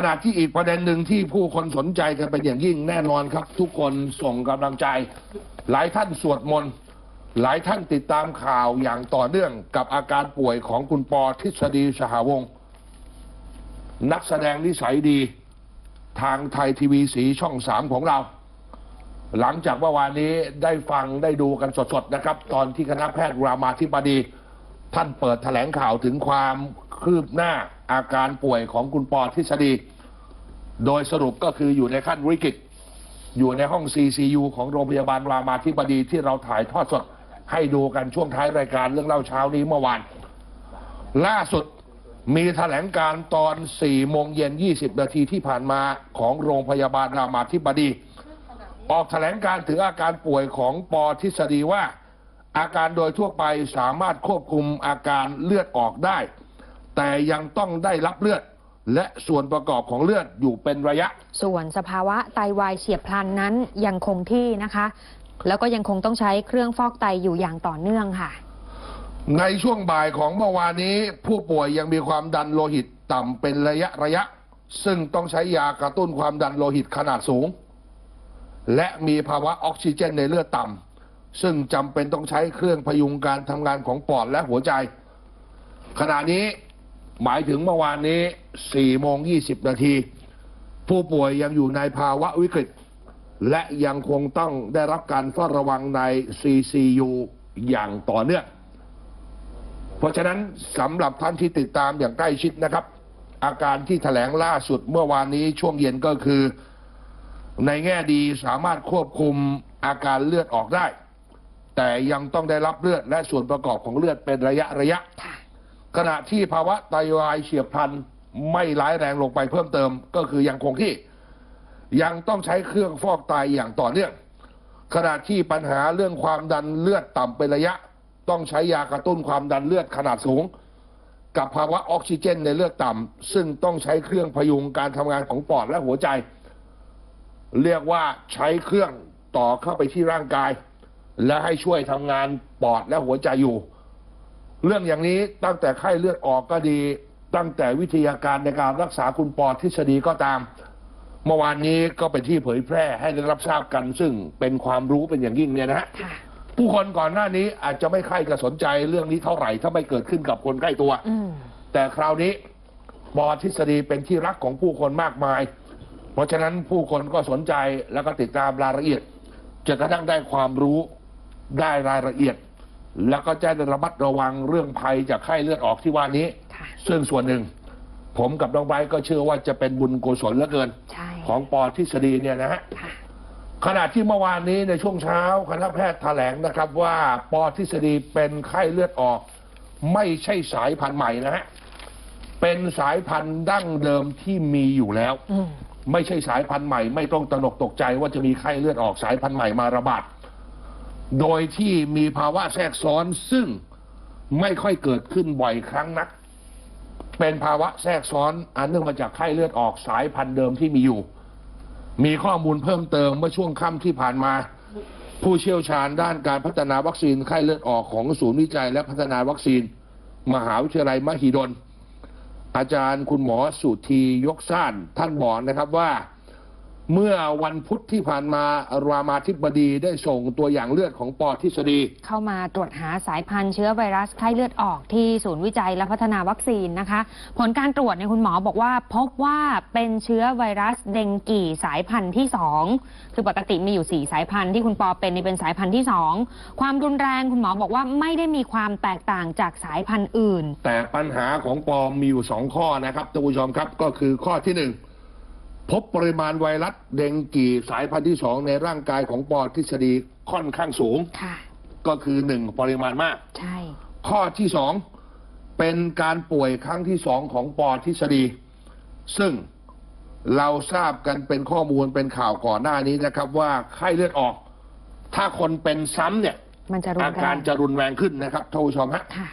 ขณะที่อีกประเด็นหนึ่งที่ผู้คนสนใจกันเป็นอย่างยิ่งแน่นอนครับ ทุกคนส่งกำลังใจ หลายท่านสวดมนต์หลายท่านติดตามข่าวอย่างต่อเนื่องกับอาการป่วยของคุณปอทฤษฎีสหวงศ์นักแสดงนิสัยดี ทางไทยทีวีสีช่องสามของเรา หลังจากเมื่อวานนี้ได้ฟังได้ดูกันสดๆนะครับ ตอนที่คณะแพทย์รามาธิบดี ท่านเปิดแถลงข่าวถึงความคืบหน้า อาการป่วยของคุณปอทฤษฎี โดยสรุปก็คืออยู่ในขั้นวิกฤต อยู่ในห้อง CCU ของโรงพยาบาลรามาธิบดีที่เราถ่ายทอดสด ให้ดูกันช่วงท้ายรายการเรื่องเล่าเช้านี้เมื่อวาน ล่าสุดมีแถลงการตอน 4 โมงเย็น 20 นาทีที่ผ่านมาของโรงพยาบาลรามาธิบดี ออกแถลงการถึงอาการป่วยของปอทฤษฎีว่า อาการโดยทั่วไปสามารถควบคุมอาการเลือดออกได้ แต่ยังต้องได้รับเลือด และส่วนประกอบของเลือดอยู่เป็นระยะ ส่วนสภาวะไตวายเฉียบพลันนั้นยังคงที่นะคะ แล้วก็ยังคงต้องใช้เครื่องฟอกไตอยู่อย่างต่อเนื่องค่ะ ในช่วงบ่ายของเมื่อวานนี้ ผู้ป่วยยังมีความดันโลหิตต่ำเป็นระยะระยะ ซึ่งต้องใช้ยากระตุ้นความดันโลหิตขนาดสูง และมีภาวะออกซิเจนในเลือดต่ำซึ่งจำเป็นต้องใช้เครื่องพยุงการทำงานของปอดและหัวใจ ขณะนี้ หมายถึงเมื่อวานนี้4โมง20 นาที ผู้ป่วยยังอยู่ในภาวะวิกฤต และยังคงต้องได้รับการเฝ้าระวังใน CCU อย่างต่อเนื่อง เพราะฉะนั้นสำหรับท่านที่ติดตามอย่างใกล้ชิดนะครับ อาการที่แถลงล่าสุดเมื่อวานนี้ช่วงเย็นก็คือ ในแง่ดีสามารถควบคุมอาการเลือดออกได้ แต่ยังต้องได้รับเลือดและส่วนประกอบของเลือดเป็นระยะระยะ ขณะที่ภาวะไตวายเฉียบพลันไม่ร้ายแรงลงไปเพิ่มเติมก็คือยังคงที่ ยังต้องใช้เครื่องฟอกไตอย่างต่อเนื่องขณะที่ปัญหาเรื่องความดันเลือดต่ำเป็นระยะ ต้องใช้ยากระตุ้นความดันเลือดขนาดสูง กับภาวะออกซิเจนในเลือดต่ำซึ่งต้องใช้เครื่องพยุงการทำงานของปอดและหัวใจ เรียกว่าใช้เครื่องต่อเข้าไปที่ร่างกาย และให้ช่วยทำงานปอดและหัวใจอยู่ เรื่องอย่างนี้ตั้งแต่ไข้เลือดออกก็ดี ตั้งแต่วิทยาการในการรักษาคุณปอทฤษฎีก็ตาม เมื่อวานนี้ก็เป็นที่เผยแพร่ให้ได้รับทราบกัน ซึ่งเป็นความรู้เป็นอย่างยิ่งเนี่ยนะฮะค่ะผู้คนก่อนหน้านี้อาจจะไม่ใคร่กระสนใจเรื่องนี้เท่าไหร่ถ้าไม่เกิดขึ้นกับคนใกล้ตัวอืมแต่คราวนี้ปอทฤษฎีเป็นที่รักของผู้คนมากมาย เพราะฉะนั้นผู้คนก็สนใจแล้วก็ติดตามรายละเอียดจนกระทั่งได้ความรู้ได้รายละเอียด แล้วก็จะได้ระมัดระวังเรื่องภัยจากไข้เลือดออกที่ว่านี้ ค่ะ ซึ่งส่วนหนึ่ง ผมกับน้องไบร์ทก็เชื่อว่าจะเป็นบุญกุศลเหลือเกิน ใช่ของปอทฤษฎีเนี่ยนะฮะ ค่ะ ขณะที่เมื่อวานนี้ในช่วงเช้าคณะแพทย์แถลงนะครับว่าปอทฤษฎีเป็นไข้เลือดออก ไม่ใช่สายพันธุ์ใหม่นะฮะ เป็นสายพันธุ์ดั้งเดิมที่มีอยู่แล้ว อืม ไม่ใช่สายพันธุ์ใหม่ ไม่ต้องตระหนกตกใจว่าจะมีไข้เลือดออกสายพันธุ์ใหม่มาระบาด โดยที่มีภาวะแทรกซ้อนซึ่งไม่ค่อยเกิดขึ้นบ่อยครั้งนัก เป็นภาวะแทรกซ้อนอันเนื่องมาจากไข้เลือดออกสายพันธุ์เดิมที่มีอยู่ มีข้อมูลเพิ่มเติมเมื่อช่วงค่ำที่ผ่านมา ผู้เชี่ยวชาญด้านการพัฒนาวัคซีนไข้เลือดออกของศูนย์วิจัยและพัฒนาวัคซีน มหาวิทยาลัยมหิดล อาจารย์คุณหมอสุธียกซ่านท่านบอกนะครับว่า เมื่อวันพุธที่ผ่านมารามาธิบดีได้ส่งตัวอย่างเลือดของปอทฤษฎี เข้ามาตรวจหาสายพันธุ์เชื้อไวรัสไข้เลือดออกที่ศูนย์วิจัยและพัฒนาวัคซีนนะคะ ผลการตรวจเนี่ยคุณหมอบอกว่า พบว่าเป็นเชื้อไวรัสเดงกีสายพันธุ์ที่ 2 คือปกติมีอยู่ 4 สายพันธุ์ที่คุณปอเป็นนี่เป็นสายพันธุ์ที่ 2 ความรุนแรงคุณหมอบอกว่าไม่ได้มีความแตกต่างจากสายพันธุ์อื่น แต่ปัญหาของปอมีอยู่สองข้อนะครับท่านผู้ชมครับก็คือข้อที่หนึ่ง พบปริมาณไวรัสเดงกีสายพันธุ์ที่สองในร่างกายของปอทฤษฎีค่อนข้างสูง ค่ะ ก็คือหนึ่งปริมาณมาก ใช่ ข้อที่สองเป็นการป่วยครั้งที่สองของปอทฤษฎี ซึ่งเราทราบกันเป็นข้อมูลเป็นข่าวก่อนหน้านี้นะครับว่าไข้เลือดออก ถ้าคนเป็นซ้ำเนี่ยมันจะรุนอาแรการงจะรุนแรงขึ้นนะครับท่านผู้ชมฮะ ค่ะ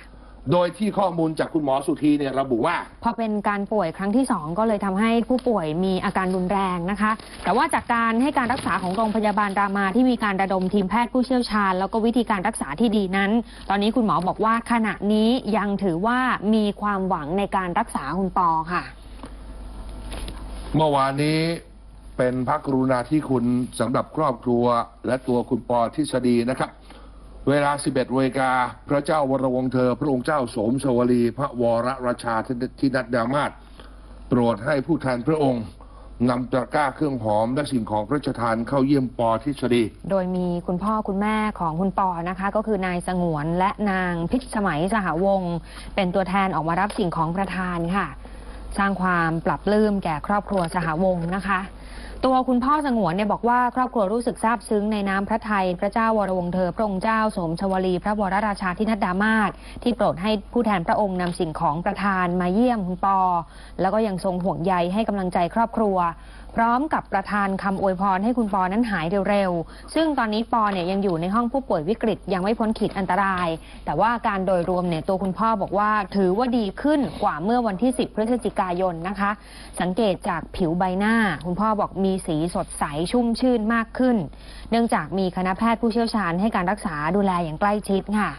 โดยที่ข้อมูลจากคุณหมอสุธีเนี่ยระบุว่า พอเป็นการป่วยครั้งที่ 2 ก็เลยทำให้ผู้ป่วยมีอาการรุนแรงนะคะ แต่ว่าจากการให้การรักษาของโรงพยาบาลรามาที่มีการระดมทีมแพทย์ผู้เชี่ยวชาญ แล้วก็วิธีการรักษาที่ดีนั้น ตอนนี้คุณหมอบอกว่าขณะนี้ยังถือว่ามีความหวังในการรักษาคุณปอค่ะ เมื่อวานนี้เป็นพระกรุณาธิคุณสำหรับครอบครัว และตัวคุณปอทฤษฎีนะครับ เวลา 11เวกา พระเจ้าวรวงเธอ พระองค์เจ้าโสมสวลี พระวรราชาธินัดดามาศโปรดให้ผู้แทนพระองค์นำตะกร้าเครื่องหอม และสิ่งของพระราชทานเข้าเยี่ยมปอทฤษฎี โดยมีคุณพ่อคุณแม่ของคุณปอนะคะ ก็คือนายสงวนและนางพิชสมัยสหวงศ์เป็นตัวแทนออกมารับสิ่งของประทานค่ะ สร้างความปรับปลื้มแก่ครอบครัวสหวงศ์นะคะ ตัวคุณพ่อสงวนเนี่ยบอกว่าครอบครัวรู้สึกซาบซึ้งในน้ำพระทัยพระเจ้าวรวงเธอ พระองค์เจ้าสมชวลี พระวรราชาธินัดดามาศที่โปรดให้ผู้แทนพระองค์นำสิ่งของประทานมาเยี่ยมคุณปอ แล้วก็ยังทรงห่วงใยให้กำลังใจครอบครัว พร้อมกับประทานคำอวยพรให้คุณปอนั้นหายเร็วๆ ซึ่งตอนนี้ปอเนี่ยยังอยู่ในห้องผู้ป่วยวิกฤตยังไม่พ้นขีดอันตราย แต่ว่าอาการโดยรวมเนี่ยตัวคุณพ่อบอกว่า ถือว่าดีขึ้นกว่าเมื่อวันที่ 10 พฤศจิกายนนะคะ สังเกตจากผิวใบหน้า คุณพ่อบอกมีสีสดใสชุ่มชื่นมากขึ้น เนื่องจากมีคณะแพทย์ผู้เชี่ยวชาญให้การรักษาดูแลอย่างใกล้ชิดค่ะ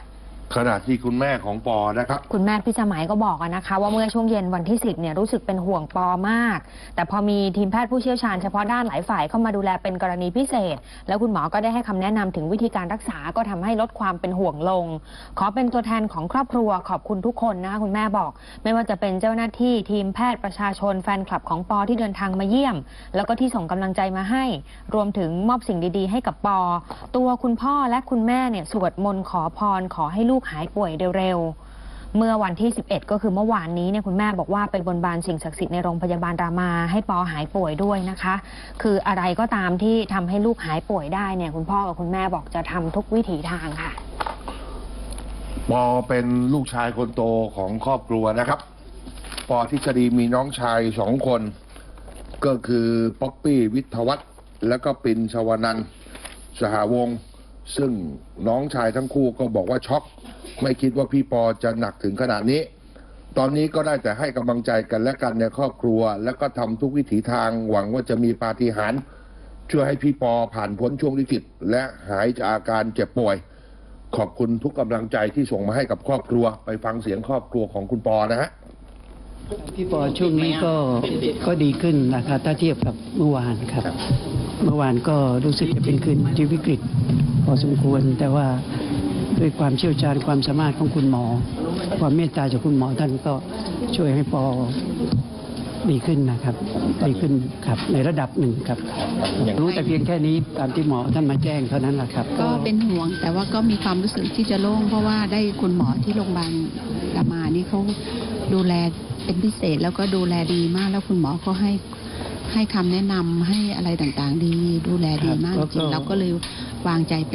ขณะที่คุณแม่ของปอนะครับ คุณแม่พิสมัยก็บอกอะนะคะ ว่าเมื่อช่วงเย็นวันที่ 10เนี่ยรู้สึกเป็นห่วงปอมาก แต่พอมีทีมแพทย์ผู้เชี่ยวชาญเฉพาะด้านหลายฝ่ายเข้ามาดูแลเป็นกรณีพิเศษ แล้วคุณหมอก็ได้ให้คำแนะนำถึงวิธีการรักษาก็ทำให้ลดความเป็นห่วงลง ขอเป็นตัวแทนของครอบครัวขอบคุณทุกคนนะคะคุณแม่บอก ไม่ว่าจะเป็นเจ้าหน้าที่ทีมแพทย์ประชาชนแฟนคลับของปอที่เดินทางมาเยี่ยม แล้วก็ที่ส่งกำลังใจมาให้ รวมถึงมอบสิ่งดีๆ ให้กับปอ ตัวคุณพ่อและคุณแม่เนี่ยสวดมนต์ขอพรขอให้ลูกูกหายป่วยเร็วๆ เมื่อวันที่ 11 ก็คือเมื่อวานนี้เนี่ยคุณแม่บอกว่าไปบนบานสิ่งศักดิ์สิทธิ์ในโรงพยาบาลรามาให้ปอหายป่วยด้วยนะคะ คืออะไรก็ตามที่ทำให้ลูกหายป่วยได้เนี่ยคุณพ่อกับคุณแม่บอกจะทำทุกวิถีทางค่ะ ปอเป็นลูกชายคนโตของครอบครัวนะครับ ปอทฤษฎีมีน้องชายสองคน ก็คือป๊อปปี้วิทยวัฒน์และก็ปินชวนันท์สหวง ซึ่งน้องชายทั้งคู่ก็บอกว่าช็อก ไม่คิดว่าพี่ปอจะหนักถึงขนาดนี้ ตอนนี้ก็ได้แต่ให้กำลังใจกันและกันในครอบครัว แล้วก็ทำทุกวิถีทางหวังว่าจะมีปาฏิหาริย์ช่วยให้พี่ปอผ่านพ้นช่วงวิกฤตและหายจากอาการเจ็บป่วย ขอบคุณทุกกำลังใจที่ส่งมาให้กับครอบครัว ไปฟังเสียงครอบครัวของคุณปอนะฮะพี่ปอช่วงนี้ก็ก็ดีขึ้นนะครับถ้าเทียบกับเมื่อวานครับ เมื่อวานก็รู้สึกจะเป็นคืนที่วิกฤต พอสมควรแต่ว่า ด้วยความเชี่ยวชาญความสามารถของคุณหมอ ความเมตตาจากคุณหมอท่านก็ช่วยให้ปอดีขึ้นนะครับดีขึ้นครับในระดับหนึ่งครับรู้แต่เพียงแค่นี้ตามที่หมอท่านมาแจ้งเท่านั้นแหละครับ ก็เป็นห่วงแต่ว่าก็มีความรู้สึกที่จะโล่งเพราะว่าได้คุณหมอที่โรงพยาบาลรามานี่เขาดูแลเป็นพิเศษแล้วก็ดูแลดีมาก แล้วคุณหมอก็ให้ให้คำแนะนำให้อะไรต่างๆ ดีดูแลดีมากครับจริงแล้วก็เราก็เลยวางใจไป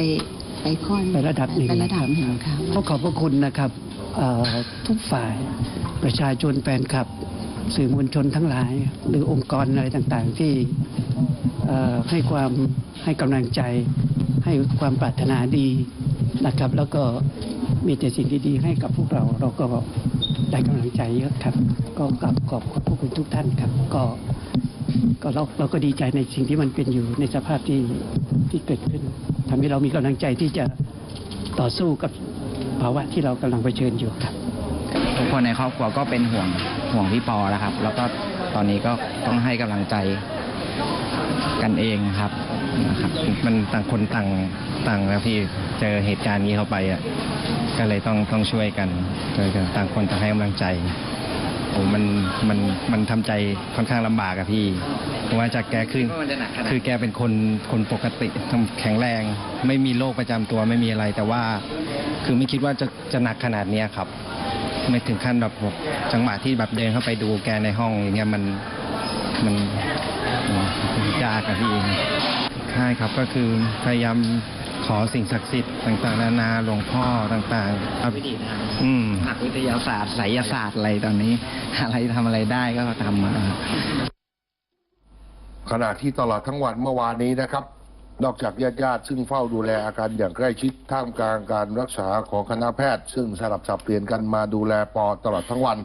ไปค่อนไประดับหนึ่งไประดับหนึ่งค่ะขอขอบพระคุณนะครับเอ่อทุกฝ่ายประชาชนแฟนคลับ สื่อมวลชนทั้งหลาย หรือองค์กรอะไรต่างๆ ที่เอ่อให้ความให้กำลังใจ ให้ความปรารถนาดีนะครับ แล้วก็มีแต่สิ่งดีๆให้กับพวกเราเราก็ได้กำลังใจเยอะครับ ก็กลับขอบขอบพระคุณทุกท่านครับ ก็ก็เราเราก็ดีใจในสิ่งที่มันเป็นอยู่ในสภาพที่ที่เกิดขึ้น ทำให้เรามีกำลังใจที่จะต่อสู้กับภาวะที่เรากำลังเผชิญอยู่ครับทุกคนในครอบครัวก็เป็นห่วงห่วงพี่ปอแล้วครับ แล้วก็ตอนนี้ก็ต้องให้กำลังใจกันเองครับนะครับ มันต่างคนต่างต่างนะพี่เจอเหตุการณ์นี้เข้าไปอะก็เลยต้องต้องช่วยกันช่วยกันต่างคนต่างให้กำลังใจ โอ้มันมันมันทำใจค่อนข้างลำบากอะพี่เพราะว่าจากแกขึ้นคือแกเป็นคนคนปกติแข็งแรง ไม่มีโรคประจำตัวไม่มีอะไร แต่ว่า คือไม่คิดว่าจะจะหนักขนาดเนี้ยครับ ไม่ถึงขั้นแบบจังหวะที่แบบเดินเข้าไปดูแกในห้องอย่างเงี้ยมันมันมันยากอะพี่ใช่ครับก็คือพยายาม ขอสิ่งศักดิ์สิทธิ์ต่างๆ นานาหลวงพ่อต่างๆเอาวิธีทางอืมหลักวิทยาศาสตร์ไสยศาสตร์อะไรตอนนี้ อะไรทำอะไรได้ก็ทำมา ขณะที่ตลอดทั้งวันเมื่อวานนี้นะครับ นอกจากญาติญาติๆซึ่งเฝ้าดูแลอาการอย่างใกล้ชิดท่ามกลางการรักษาของคณะแพทย์ ซึ่งสลับสับเปลี่ยนกันมาดูแลปอตลอดทั้งวัน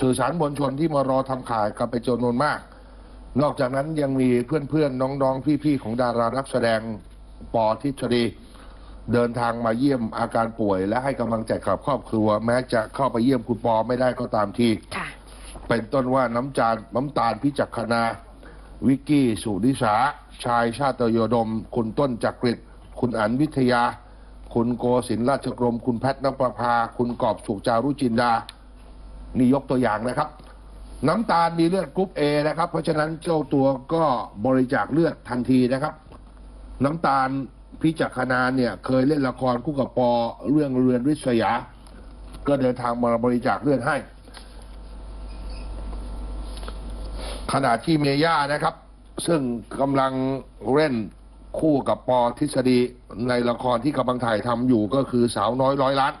สื่อสารมวลชนที่มารอทำข่าวกันเป็นจำนวนมาก นอกจากนั้นยังมีเพื่อนๆ น้องๆ พี่ๆ ของดารานักแสดง ปอทิชดีเดินทางมาเยี่ยมอาการป่วย และให้กำลังใจกับครอบครัว แม้จะเข้าไปเยี่ยมคุณปอไม่ได้ก็ตามทีค่ะ เป็นต้นว่าน้ำจานน้ำตาลพิจักขณาวิกกี้สุริสา ชายชาติโยดม คุณต้นจักริดคุณอันวิทยา คุณโกศินทร์ราชกรม คุณแพทย์นประภาคุณกอบสุขจารุจินดา นี่ยกตัวอย่างนะครับ น้ำตาลมีเลือดกรุ๊ปเอนะครับ เพราะฉะนั้นเจ้าตัวก็บริจาคเลือดทันทีนะครับ น้ำตาลพิจักขณาเนี่ย เคยเล่นละครคู่กับปอเรื่องเรือนริษยา ก็เดินทางมาบริจาคเลือดให้ ขณะที่เมย่านะครับ ซึ่งกำลังเล่นคู่กับปอทฤษฎีในละครที่กำลังถ่ายทำอยู่ก็คือสาวน้อยร้อยล้าน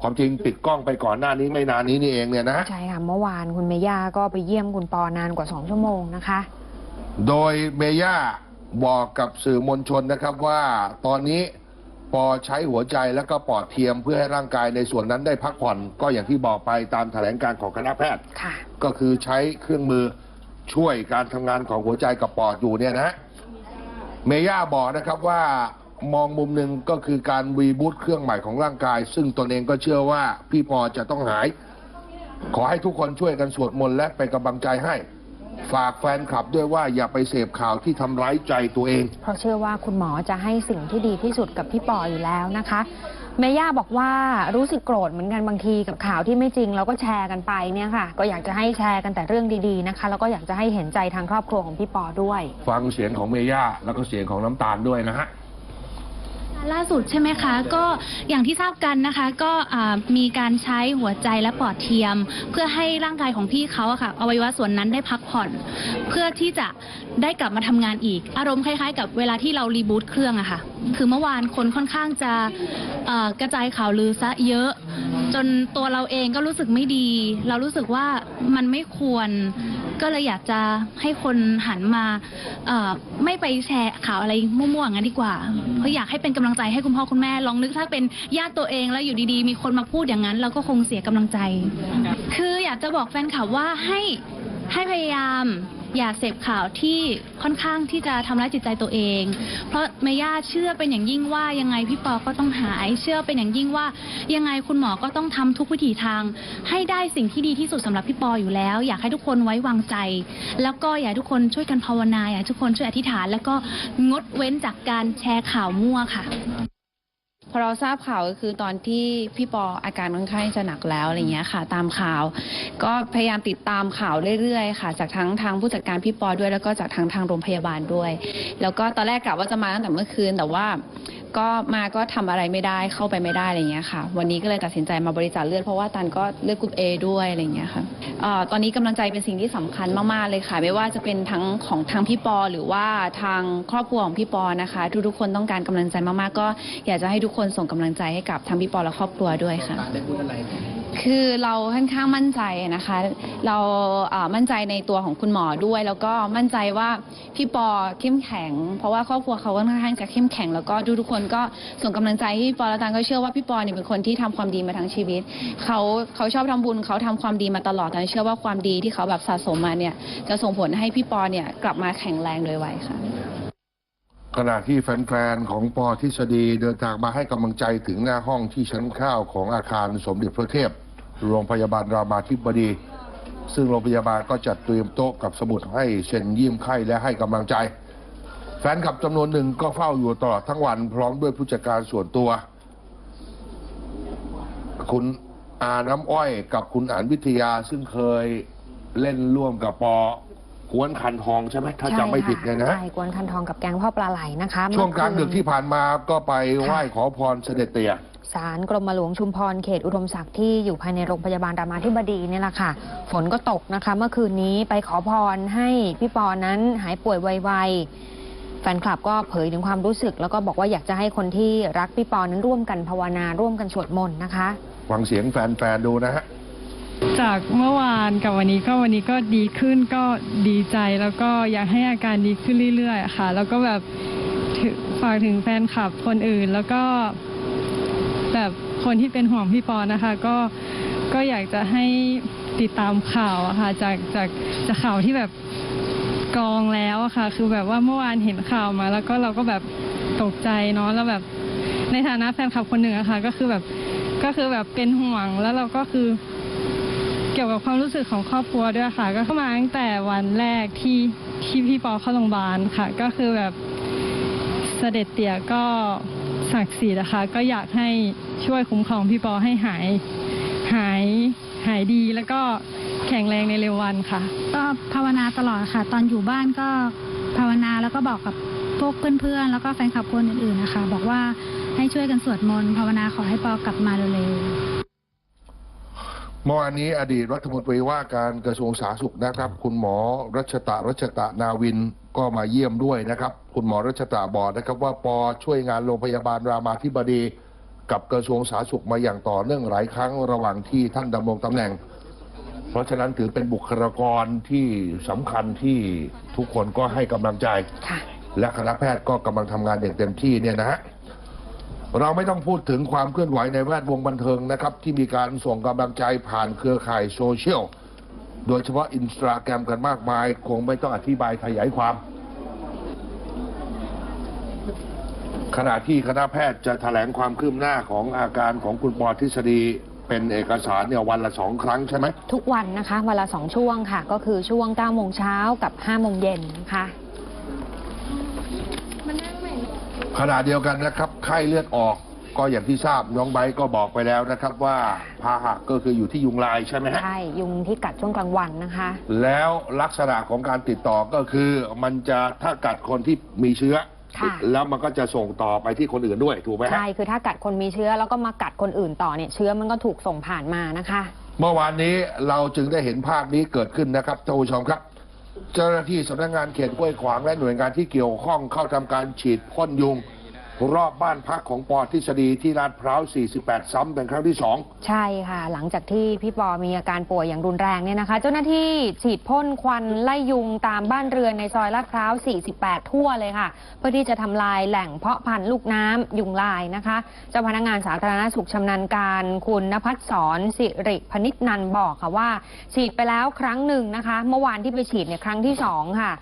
ความจริงปิดกล้องไปก่อนหน้านี้ไม่นานนี้นี่เองเนี่ยนะใช่ค่ะเมื่อวานคุณเมย่าก็ไปเยี่ยมคุณปอนานกว่าสองชั่วโมงนะคะ โดยเมย่า บอกกับสื่อมวลชนนะครับว่าตอนนี้ปอใช้หัวใจแล้วก็ปอดเทียมเพื่อให้ร่างกายในส่วนนั้นได้พักผ่อน ก็อย่างที่บอกไปตามแถลงการของคณะแพทย์ค่ะก็คือใช้เครื่องมือช่วยการทำงานของหัวใจกับปอดอยู่เนี่ยนะเมย่าบอกนะครับว่ามองมุมหนึ่งก็คือการวีบูตเครื่องใหม่ของร่างกาย ซึ่งตนเองก็เชื่อว่าพี่ปอจะต้องหาย ขอให้ทุกคนช่วยกันสวดมนต์และเป็นกำลังใจให้ ฝากแฟนคลับด้วยว่าอย่าไปเสพข่าวที่ทำร้ายใจตัวเอง เพราะเชื่อว่าคุณหมอจะให้สิ่งที่ดีที่สุดกับพี่ปออยู่แล้วนะคะเมย่าบอกว่ารู้สึกโกรธเหมือนกันบางทีกับข่าวที่ไม่จริงเราก็แชร์กันไปเนี่ยค่ะ ก็อยากจะให้แชร์กันแต่เรื่องดีๆนะคะ แล้วก็อยากจะให้เห็นใจทางครอบครัวของพี่ปอด้วย ฟังเสียงของเมย่าแล้วก็เสียงของน้ำตาลด้วยนะฮะ ล่าสุดใช่ไหมคะก็อย่างที่ทราบกันนะคะ ก็อ่ามีการใช้หัวใจและปอดเทียม เพื่อให้ร่างกายของพี่เขาอะค่ะอวัยวะส่วนนั้นได้พักผ่อน เพื่อที่จะได้กลับมาทำงานอีก อารมณ์คล้ายๆ กับเวลาที่เรารีบูตเครื่องอะค่ะ คือเมื่อวานคนค่อนข้างจะเอ่อกระจายข่าวลือซะเยอะ จนตัวเราเองก็รู้สึกไม่ดี เรารู้สึกว่ามันไม่ควร ก็เลยอยากจะให้คนหันมาไม่ไปแชร์ข่าวอะไรมั่วๆอย่างนั้นดีกว่า เพราะอยากให้เป็นกำลังใจให้คุณพ่อคุณแม่ลองนึกถ้าเป็นญาติตัวเองแล้วอยู่ดีๆ มีคนมาพูดอย่างนั้น เราก็คงเสียกำลังใจ คืออยากจะบอกแฟนข่าวว่าให้ให้พยายาม อย่าเสพข่าวที่ค่อนข้างที่จะทำร้ายจิตใจตัวเอง เพราะเมย่าเชื่อเป็นอย่างยิ่งว่ายังไงพี่ปอก็ต้องหาย เชื่อเป็นอย่างยิ่งว่า ยังไงคุณหมอก็ต้องทำทุกวิถีทาง ให้ได้สิ่งที่ดีที่สุดสำหรับพี่ปออยู่แล้ว อยากให้ทุกคนไว้วางใจ แล้วก็อยากให้ทุกคนช่วยกันภาวนาอยากให้ทุกคนช่วยอธิษฐาน แล้วก็งดเว้นจากการแชร์ข่าวมั่วค่ะ พอเราทราบข่าวก็คือตอนที่พี่ปออาการค่อนข้างจะหนักแล้วอะไรเงี้ยค่ะ ตามข่าว ก็พยายามติดตามข่าวเรื่อยๆ ค่ะ จากทั้งทางผู้จัดการพี่ปอด้วยแล้วก็จากทางทางโรงพยาบาลด้วย แล้วก็ตอนแรกกะว่าจะมาตั้งแต่เมื่อคืนแต่ว่า ก็มาก็ทำอะไรไม่ได้เข้าไปไม่ได้อะไรเงี้ยค่ะ วันนี้ก็เลยตัดสินใจมาบริจาคเลือดเพราะว่าตันก็เลือดกรุ๊ปเอด้วยอะไรเงี้ยค่ะเอ่อตอนนี้กำลังใจเป็นสิ่งที่สำคัญมากๆเลยค่ะ ไม่ว่าจะเป็นทั้งของทางพี่ปอ หรือว่าทางครอบครัวของพี่ปอนะคะ ทุกๆคนต้องการกำลังใจมากๆ ก็อยากจะให้ทุกคนส่งกำลังใจให้กับทางพี่ปอและครอบครัวด้วยค่ะ คือเราค่อนข้างมั่นใจนะคะ เราเอ่อมั่นใจในตัวของคุณหมอด้วย แล้วก็มั่นใจว่าพี่ปอเข้มแข็ง เพราะว่าครอบครัวเขาค่อนข้างจะเข้มแข็ง แล้วก็ทุกๆคนก็ส่งกำลังใจให้ปอแล้วตันก็เชื่อว่าพี่ปอเนี่ยเป็นคนที่ทำความดีมาทั้งชีวิตเขาเขาชอบทำบุญเขาทำความดีมาตลอดแต่เชื่อว่าความดีที่เขาแบบสะสมมาเนี่ยจะส่งผลให้พี่ปอเนี่ยกลับมาแข็งแรงโดยไวค่ะขณะที่แฟนๆ ของปอทฤษฎีเดินทางมาให้กำลังใจถึงหน้าห้องที่ชั้นข้าวของอาคารสมเด็จพระเทพ โรงพยาบาลรามาธิบดี ซึ่งโรงพยาบาลก็จัดเตรียมโต๊ะกับสมุดให้เซ็นเยี่ยมไข้และให้กำลังใจ แฟนคลับจำนวนหนึ่งก็เฝ้าอยู่ตลอดทั้งวันพร้อมด้วยผู้จัดการส่วนตัว คุณอาน้ำอ้อยกับคุณอานวิทยาซึ่งเคยเล่นร่วมกับปอกวนคันทองใช่ไหมถ้าจำไม่ผิดเนี่ยนะใช่กวนคันทองกับแกงพ่อปลาไหลนะคะ ช่วงกลางดึกที่ผ่านมาก็ไปไหว้ค่ะขอพรเสด็จเตี่ย ศาลกรมหลวงชุมพรเขตอุดมศักดิ์ที่อยู่ภายในโรงพยาบาลรามาธิบดีเนี่ยแหละค่ะ ฝนก็ตกนะคะ เมื่อคืนนี้ไปขอพรให้พี่ปอนั้นหายป่วยไวๆแฟนคลับก็เผยถึงความรู้สึก แล้วก็บอกว่าอยากจะให้คนที่รักพี่ปอนั้นร่วมกันภาวนาร่วมกันสวดมนต์นะคะฟังเสียงแฟนๆดูนะฮะจากเมื่อวานกับวันนี้ก็วันนี้ก็ดีขึ้นก็ดีใจแล้วก็อยากให้อาการดีขึ้นเรื่อยๆอะค่ะ แล้วก็แบบถึงฝากถึงแฟนคลับคนอื่นแล้วก็ แบบคนที่เป็นห่วงพี่ปอนะคะก็ก็อยากจะให้ติดตามข่าวอะค่ะจากจากจากข่าวที่แบบกองแล้วอะค่ะ คือแบบว่าเมื่อวานเห็นข่าวมา แล้วก็เราก็แบบตกใจเนาะแล้วแบบในฐานะแฟนคลับคนหนึ่งอะค่ะ ก็คือแบบก็คือแบบเป็นห่วงแล้วเราก็คือ เกี่ยวกับความรู้สึกของครอบครัวด้วยค่ะ ก็เข้ามาตั้งแต่วันแรกที่ที่พี่ปอเข้าโรงพยาบาลค่ะ ก็คือแบบเสด็จเตี่ยก็ ศักดิ์สิทธิ์นะคะ ก็อยากให้ช่วยคุ้มครองพี่ปอให้หายหายหายดีแล้วก็แข็งแรงในเร็ววันค่ะ ก็ภาวนาตลอดค่ะ ตอนอยู่บ้านก็ภาวนาแล้วก็บอกกับพวกเพื่อนๆ แล้วก็แฟนคลับคนอื่นๆนะคะ บอกว่าให้ช่วยกันสวดมนต์ภาวนาขอให้ปอกลับมาเร็วๆ เมื่อวานนี้อดีตรัฐมนตรีว่าการกระทรวงสาธารณสุขนะครับ คุณหมอรัชตะรัชตะนาวินก็มาเยี่ยมด้วยนะครับ คุณหมอรัชตะบอกนะครับ ว่าปอช่วยงานโรงพยาบาลรามาธิบดี กับกระทรวงสาธารณสุขมาอย่างต่อเนื่องหลายครั้งระหว่างที่ท่านดำรงตำแหน่ง เพราะฉะนั้นถือเป็นบุคลากรที่สำคัญที่ทุกคนก็ให้กำลังใจค่ะและคณะแพทย์ก็กำลังทำงานอย่างเต็มที่เนี่ยนะฮะ เราไม่ต้องพูดถึงความเคลื่อนไหวในแวดวงบันเทิงนะครับ ที่มีการส่งกำลังใจผ่านเครือข่ายโซเชียล โดยเฉพาะอินสตาแกรมกันมากมาย คงไม่ต้องอธิบายขยายความ ขณะที่คณะแพทย์จะแถลงความคืบหน้าของอาการของคุณปอทฤษฎีเป็นเอกสารเนี่ยวันละสองครั้งใช่ไหม ทุกวันนะคะ วันละสองช่วงค่ะ ก็คือช่วง9โมงเช้ากับ5โมงเย็นนะคะ ขณะเดียวกันนะครับไข้เลือดออกก็อย่างที่ทราบน้องไบร์ทก็บอกไปแล้วนะครับ ว่าพาหะก็คืออยู่ที่ยุงลายใช่ไหมฮะใช่ยุงที่กัดช่วงกลางวันนะคะ แล้วลักษณะของการติดต่อก็คือมันจะถ้ากัดคนที่มีเชื้อ ค่ะ แล้วมันก็จะส่งต่อไปที่คนอื่นด้วยถูกไหมฮะ ใช่คือถ้ากัดคนมีเชื้อแล้วก็มากัดคนอื่นต่อเนี่ยเชื้อมันก็ถูกส่งผ่านมานะคะ เมื่อวานนี้เราจึงได้เห็นภาพนี้เกิดขึ้นนะครับท่านผู้ชมครับ เจ้าหน้าที่สำนักงานเขตห้วยขวางและหน่วยงานที่เกี่ยวข้องเข้าทำการฉีดพ่นยุง รอบบ้านพักของปอทฤษฎีที่ลาดพร้าว 48 ซ้ำเป็นครั้งที่สองใช่ค่ะ หลังจากที่พี่ปอมีอาการป่วยอย่างรุนแรงเนี่ยนะคะ เจ้าหน้าที่ฉีดพ่นควันไล่ยุงตามบ้านเรือนในซอยลาดพร้าว 48 ทั่วเลยค่ะ เพื่อที่จะทำลายแหล่งเพาะพันธุ์ลูกน้ำยุงลายนะคะ เจ้าพนักงานสาธารณสุขชำนาญการคุณนภัสสรสิริพนิษนันบอกค่ะว่า ฉีดไปแล้วครั้งหนึ่งนะคะ เมื่อวานที่ไปฉีดเนี่ยครั้งที่สองค่ะ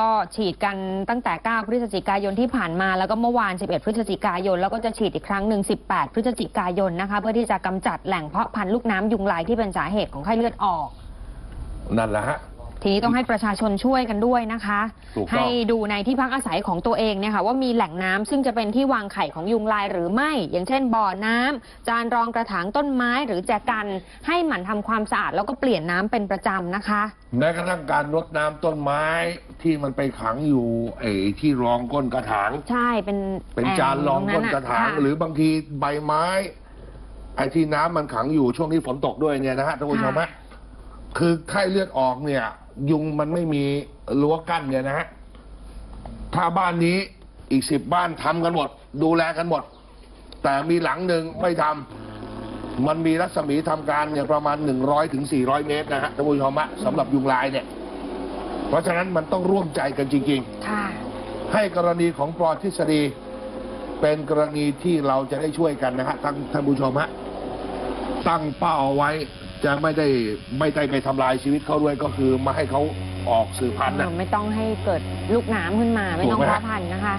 ก็ฉีดกันตั้งแต่ 9 พฤศจิกายนที่ผ่านมา แล้วก็เมื่อวาน 11 พฤศจิกายน แล้วก็จะฉีดอีกครั้งหนึ่ง 18 พฤศจิกายนนะคะ เพื่อที่จะกำจัดแหล่งเพาะพันธุ์ลูกน้ำยุงลายที่เป็นสาเหตุของไข้เลือดออก นั่นแหละฮะ ทีนี้ต้องให้ประชาชนช่วยกันด้วยนะคะ ถูกต้อง ให้ดูในที่พักอาศัยของตัวเองเนี่ยค่ะว่ามีแหล่งน้ำซึ่งจะเป็นที่วางไข่ของยุงลายหรือไม่ อย่างเช่นบ่อน้ำจานรองกระถางต้นไม้หรือแจกัน ให้หมั่นทำความสะอาดแล้วก็เปลี่ยนน้ำเป็นประจำนะคะ แม้กระทั่งการรดน้ำต้นไม้ที่มันไปขังอยู่ไอ้ที่รองก้นกระถาง ใช่เป็นเป็นแอ่จานรองก้นกระถางค่หรือบางทีใบไม้ ไอ้ที่น้ำมันขังอยู่ช่วงนี้ฝนตกด้วยเนี่ยนะฮะท่านผู้ชมฮะคือไข้เลือดออกเนี่ย ยุงมันไม่มีรั้วกั้นเนี่ยนะฮะถ้าบ้านนี้อีกสิบบ้านทำกันหมด ดูแลกันหมด แต่มีหลังหนึ่งไม่ทำมันมีรัศมีทำการเนี่ยประมาณหนึ่งร้อยถึงสี่ร้อยเมตรนะฮะท่านผู้ชมฮะสำหรับยุงลายเนี่ย เพราะฉะนั้นมันต้องร่วมใจกันจริงๆค่ะให้กรณีของปลอทฤษฎีเป็นกรณีที่เราจะได้ช่วยกันนะฮะท่านท่านผู้ชมฮะตั้งเป้าเอาไว้ จะไม่ได้ไม่ได้ไปทำลายชีวิตเขาด้วยก็คือมาให้เขาออกสื่อพันธุ์นะ ไม่ต้องให้เกิดลูกน้ำขึ้นมา ไม่ต้องถูกไหมเพาะฮะพันธุ์นะคะ